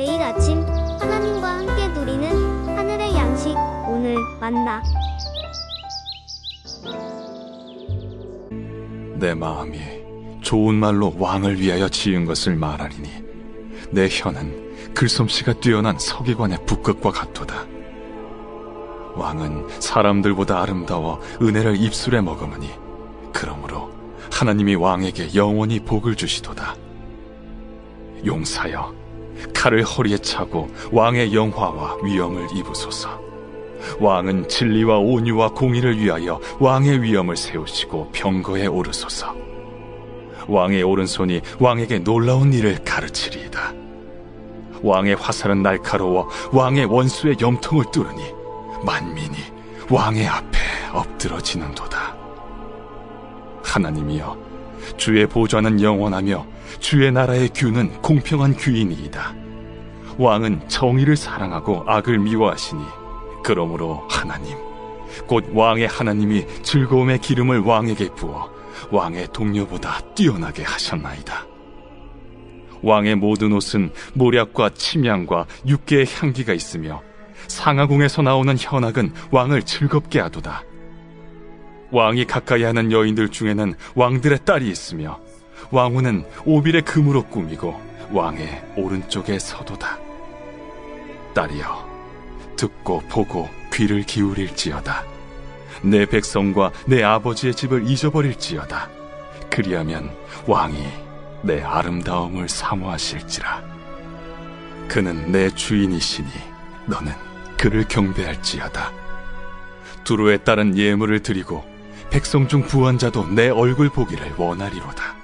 매일 아침 하나님과 함께 누리는 하늘의 양식 오늘 만나 내 마음이 좋은 말로 왕을 위하여 지은 것을 말하리니 내 혀는 글솜씨가 뛰어난 서기관의 북극과 같도다. 왕은 사람들보다 아름다워 은혜를 입술에 머금으니 그러므로 하나님이 왕에게 영원히 복을 주시도다. 용사여 칼을 허리에 차고 왕의 영화와 위엄을 입으소서. 왕은 진리와 온유와 공의를 위하여 왕의 위엄을 세우시고 병거에 오르소서. 왕의 오른손이 왕에게 놀라운 일을 가르치리이다. 왕의 화살은 날카로워 왕의 원수의 염통을 뚫으니 만민이 왕의 앞에 엎드러지는도다. 하나님이여, 주의 보좌는 영원하며 주의 나라의 규는 공평한 규이니이다. 왕은 정의를 사랑하고 악을 미워하시니 그러므로 하나님 곧 왕의 하나님이 즐거움의 기름을 왕에게 부어 왕의 동료보다 뛰어나게 하셨나이다. 왕의 모든 옷은 모략과 침향과 육개의 향기가 있으며 상하궁에서 나오는 현악은 왕을 즐겁게 하도다. 왕이 가까이 하는 여인들 중에는 왕들의 딸이 있으며 왕후는 오빌의 금으로 꾸미고 왕의 오른쪽에 서도다. 딸이여 듣고 보고 귀를 기울일지어다. 내 백성과 내 아버지의 집을 잊어버릴지어다. 그리하면 왕이 내 아름다움을 사모하실지라. 그는 내 주인이시니 너는 그를 경배할지어다. 두루에 따른 예물을 드리고 백성 중 부한자도 내 얼굴 보기를 원하리로다.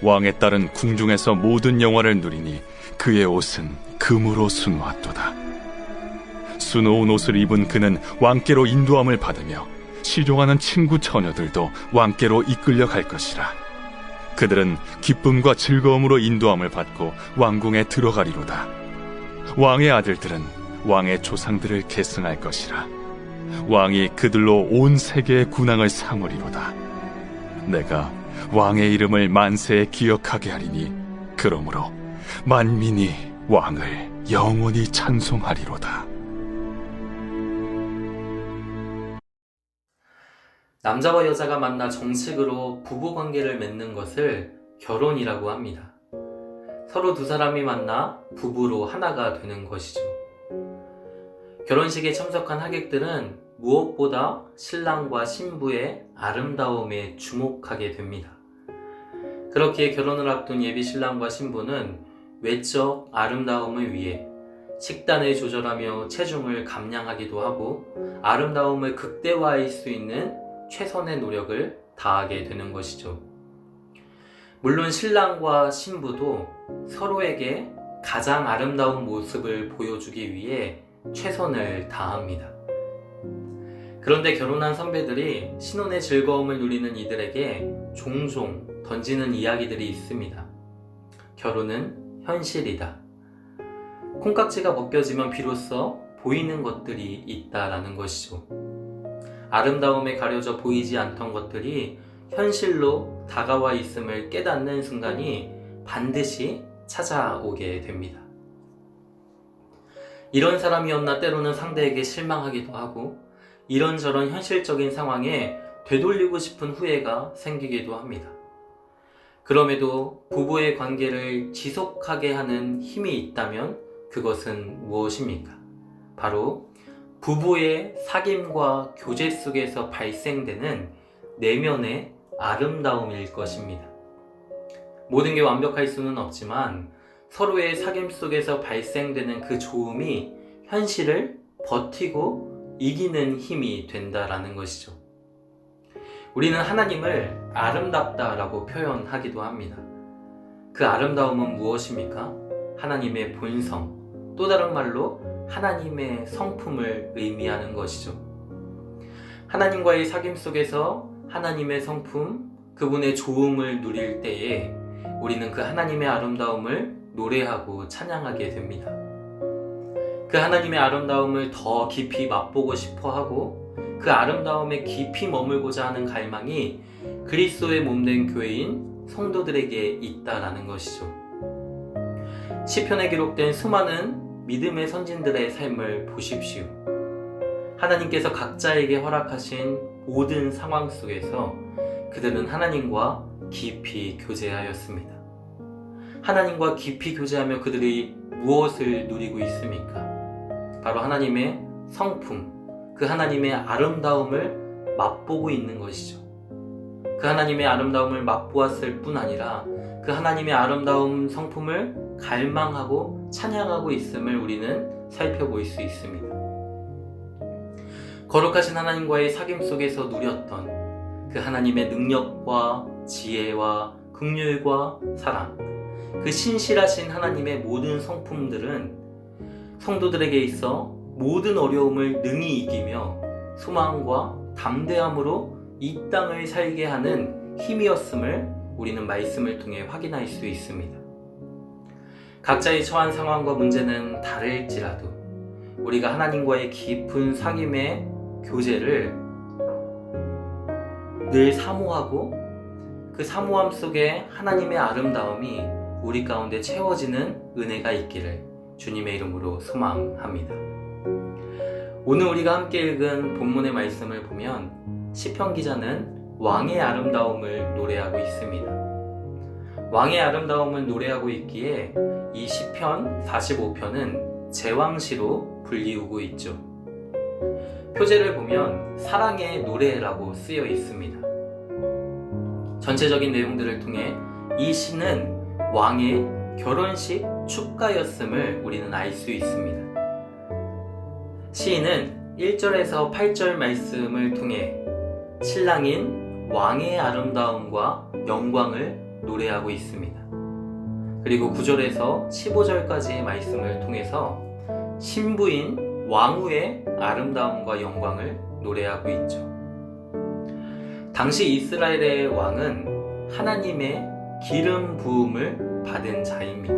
왕의 딸은 궁중에서 모든 영화를 누리니 그의 옷은 금으로 수놓았도다. 수놓은 옷을 입은 그는 왕께로 인도함을 받으며 시종하는 친구 처녀들도 왕께로 이끌려 갈 것이라. 그들은 기쁨과 즐거움으로 인도함을 받고 왕궁에 들어가리로다. 왕의 아들들은 왕의 조상들을 계승할 것이라. 왕이 그들로 온 세계의 군왕을 삼으리로다. 내가 왕의 이름을 만세에 기억하게 하리니 그러므로 만민이 왕을 영원히 찬송하리로다. 남자와 여자가 만나 정식으로 부부 관계를 맺는 것을 결혼이라고 합니다. 서로 두 사람이 만나 부부로 하나가 되는 것이죠. 결혼식에 참석한 하객들은 무엇보다 신랑과 신부의 아름다움에 주목하게 됩니다. 그렇기에 결혼을 앞둔 예비 신랑과 신부는 외적 아름다움을 위해 식단을 조절하며 체중을 감량하기도 하고 아름다움을 극대화할 수 있는 최선의 노력을 다하게 되는 것이죠. 물론 신랑과 신부도 서로에게 가장 아름다운 모습을 보여주기 위해 최선을 다합니다. 그런데 결혼한 선배들이 신혼의 즐거움을 누리는 이들에게 종종 던지는 이야기들이 있습니다. 결혼은 현실이다. 콩깍지가 벗겨지면 비로소 보이는 것들이 있다라는 것이죠. 아름다움에 가려져 보이지 않던 것들이 현실로 다가와 있음을 깨닫는 순간이 반드시 찾아오게 됩니다. 이런 사람이었나 때로는 상대에게 실망하기도 하고 이런저런 현실적인 상황에 되돌리고 싶은 후회가 생기기도 합니다. 그럼에도 부부의 관계를 지속하게 하는 힘이 있다면 그것은 무엇입니까? 바로 부부의 사귐과 교제 속에서 발생되는 내면의 아름다움일 것입니다. 모든 게 완벽할 수는 없지만 서로의 사귐 속에서 발생되는 그 좋음이 현실을 버티고 이기는 힘이 된다라는 것이죠. 우리는 하나님을 아름답다라고 표현하기도 합니다. 그 아름다움은 무엇입니까? 하나님의 본성, 또 다른 말로 하나님의 성품을 의미하는 것이죠. 하나님과의 사귐 속에서 하나님의 성품, 그분의 좋음을 누릴 때에 우리는 그 하나님의 아름다움을 노래하고 찬양하게 됩니다. 그 하나님의 아름다움을 더 깊이 맛보고 싶어 하고 그 아름다움에 깊이 머물고자 하는 갈망이 그리스도의 몸된 교회인 성도들에게 있다라는 것이죠. 시편에 기록된 수많은 믿음의 선진들의 삶을 보십시오. 하나님께서 각자에게 허락하신 모든 상황 속에서 그들은 하나님과 깊이 교제하였습니다. 하나님과 깊이 교제하며 그들이 무엇을 누리고 있습니까? 바로 하나님의 성품, 그 하나님의 아름다움을 맛보고 있는 것이죠. 그 하나님의 아름다움을 맛보았을 뿐 아니라 그 하나님의 아름다움 성품을 갈망하고 찬양하고 있음을 우리는 살펴볼 수 있습니다. 거룩하신 하나님과의 사귐 속에서 누렸던 그 하나님의 능력과 지혜와 긍휼과 사랑, 그 신실하신 하나님의 모든 성품들은 성도들에게 있어 모든 어려움을 능히 이기며 소망과 담대함으로 이 땅을 살게 하는 힘이었음을 우리는 말씀을 통해 확인할 수 있습니다. 각자의 처한 상황과 문제는 다를지라도 우리가 하나님과의 깊은 사귐의 교제를 늘 사모하고 그 사모함 속에 하나님의 아름다움이 우리 가운데 채워지는 은혜가 있기를 주님의 이름으로 소망합니다. 오늘 우리가 함께 읽은 본문의 말씀을 보면 시편 기자는 왕의 아름다움을 노래하고 있습니다. 왕의 아름다움을 노래하고 있기에 이 시편 45편은 제왕시로 불리우고 있죠. 표제를 보면 사랑의 노래라고 쓰여 있습니다. 전체적인 내용들을 통해 이 시는 왕의 결혼식 축가였음을 우리는 알 수 있습니다. 시인은 1절에서 8절 말씀을 통해 신랑인 왕의 아름다움과 영광을 노래하고 있습니다. 그리고 9절에서 15절까지의 말씀을 통해서 신부인 왕후의 아름다움과 영광을 노래하고 있죠. 당시 이스라엘의 왕은 하나님의 기름 부음을 받은 자입니다.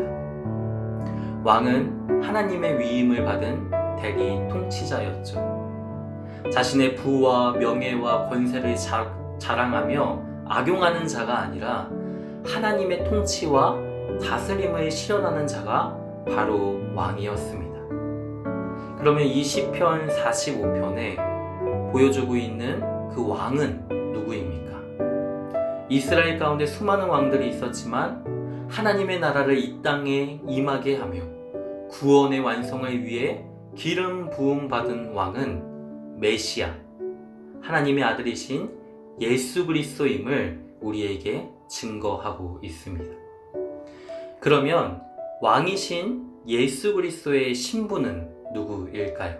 왕은 하나님의 위임을 받은 대리 통치자였죠. 자신의 부와 명예와 권세를 자, 자랑하며 악용하는 자가 아니라 하나님의 통치와 다스림을 실현하는 자가 바로 왕이었습니다. 그러면 이 시편 45편에 보여주고 있는 그 왕은 누구입니까? 이스라엘 가운데 수많은 왕들이 있었지만 하나님의 나라를 이 땅에 임하게 하며 구원의 완성을 위해 기름 부음 받은 왕은 메시아 하나님의 아들이신 예수 그리스도임을 우리에게 증거하고 있습니다. 그러면 왕이신 예수 그리스도의 신부는 누구일까요?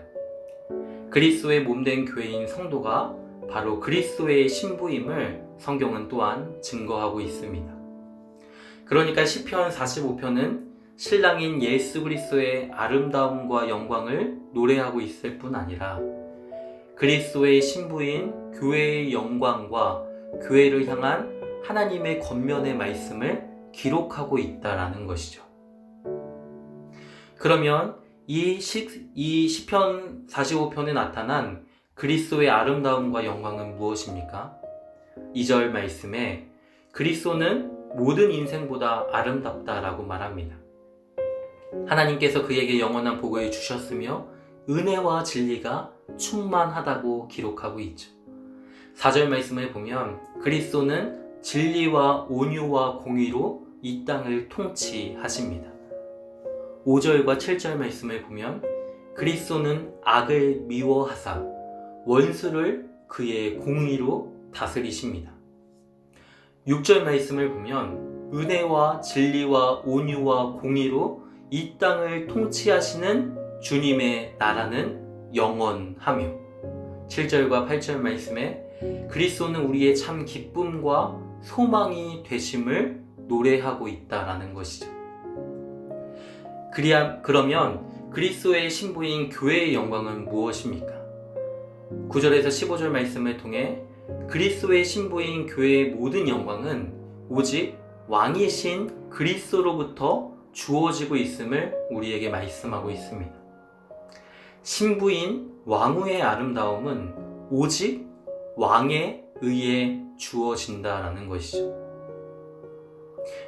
그리스도의 몸된 교회인 성도가 바로 그리스도의 신부임을 성경은 또한 증거하고 있습니다. 그러니까 시편 45편은 신랑인 예수 그리스도의 아름다움과 영광을 노래하고 있을 뿐 아니라 그리스도의 신부인 교회의 영광과 교회를 향한 하나님의 겉면의 말씀을 기록하고 있다라는 것이죠. 그러면 이 시편 45편에 나타난 그리스도의 아름다움과 영광은 무엇입니까? 2절 말씀에 그리스도는 모든 인생보다 아름답다라고 말합니다. 하나님께서 그에게 영원한 복을 주셨으며 은혜와 진리가 충만하다고 기록하고 있죠. 4절 말씀을 보면 그리스도는 진리와 온유와 공의로 이 땅을 통치하십니다. 5절과 7절 말씀을 보면 그리스도는 악을 미워하사 원수를 그의 공의로 다스리십니다. 6절 말씀을 보면 은혜와 진리와 온유와 공의로 이 땅을 통치하시는 주님의 나라는 영원하며 7절과 8절 말씀에 그리스도는 우리의 참 기쁨과 소망이 되심을 노래하고 있다라는 것이죠. 그리야, 그러면 그리스도의 신부인 교회의 영광은 무엇입니까? 9절에서 15절 말씀을 통해 그리스도의 신부인 교회의 모든 영광은 오직 왕이신 그리스도로부터 주어지고 있음을 우리에게 말씀하고 있습니다. 신부인 왕후의 아름다움은 오직 왕에 의해 주어진다라는 것이죠.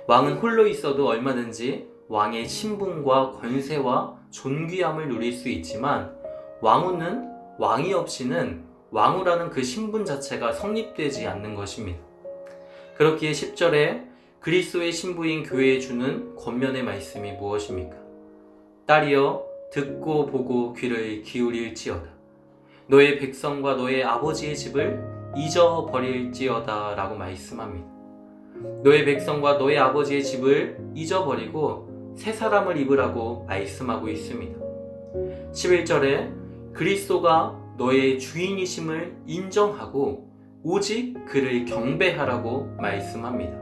왕은 홀로 있어도 얼마든지 왕의 신분과 권세와 존귀함을 누릴 수 있지만 왕후는 왕이 없이는 왕후라는 그 신분 자체가 성립되지 않는 것입니다. 그렇기에 10절에 그리스도의 신부인 교회에 주는 권면의 말씀이 무엇입니까? 딸이여 듣고 보고 귀를 기울일지어다. 너의 백성과 너의 아버지의 집을 잊어버릴지어다 라고 말씀합니다. 너의 백성과 너의 아버지의 집을 잊어버리고 새 사람을 입으라고 말씀하고 있습니다. 11절에 그리스도가 너의 주인이심을 인정하고 오직 그를 경배하라고 말씀합니다.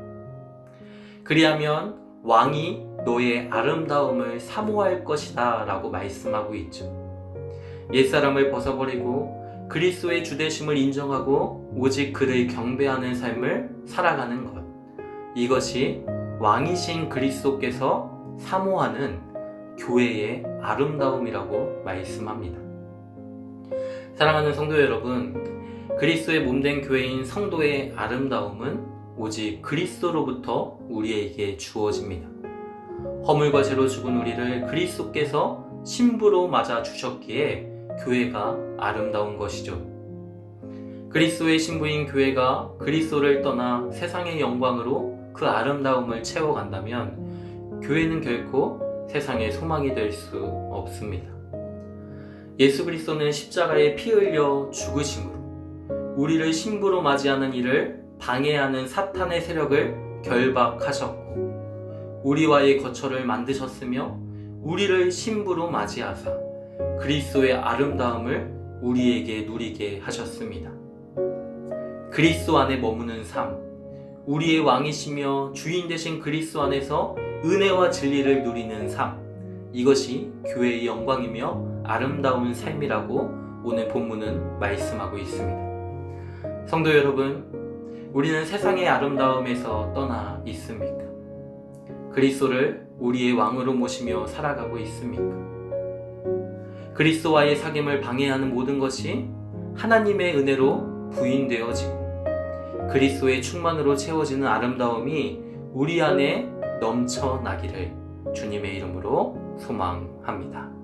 그리하면 왕이 너의 아름다움을 사모할 것이다 라고 말씀하고 있죠. 옛사람을 벗어버리고 그리스도의 주대심을 인정하고 오직 그를 경배하는 삶을 살아가는 것. 이것이 왕이신 그리스도께서 사모하는 교회의 아름다움이라고 말씀합니다. 사랑하는 성도 여러분, 그리스도의 몸된 교회인 성도의 아름다움은 오직 그리스도로부터 우리에게 주어집니다. 허물과 죄로 죽은 우리를 그리스도께서 신부로 맞아 주셨기에 교회가 아름다운 것이죠. 그리스도의 신부인 교회가 그리스도를 떠나 세상의 영광으로 그 아름다움을 채워간다면 교회는 결코 세상의 소망이 될 수 없습니다. 예수 그리스도는 십자가에 피 흘려 죽으심으로 우리를 신부로 맞이하는 일을 방해하는 사탄의 세력을 결박하셨고 우리와의 거처를 만드셨으며 우리를 신부로 맞이하사 그리스도의 아름다움을 우리에게 누리게 하셨습니다. 그리스도 안에 머무는 삶, 우리의 왕이시며 주인 되신 그리스도 안에서 은혜와 진리를 누리는 삶, 이것이 교회의 영광이며 아름다운 삶이라고 오늘 본문은 말씀하고 있습니다. 성도 여러분, 우리는 세상의 아름다움에서 떠나 있습니까? 그리스도를 우리의 왕으로 모시며 살아가고 있습니까? 그리스도와의 사귐을 방해하는 모든 것이 하나님의 은혜로 부인되어지고 그리스도의 충만으로 채워지는 아름다움이 우리 안에 넘쳐나기를 주님의 이름으로 소망합니다.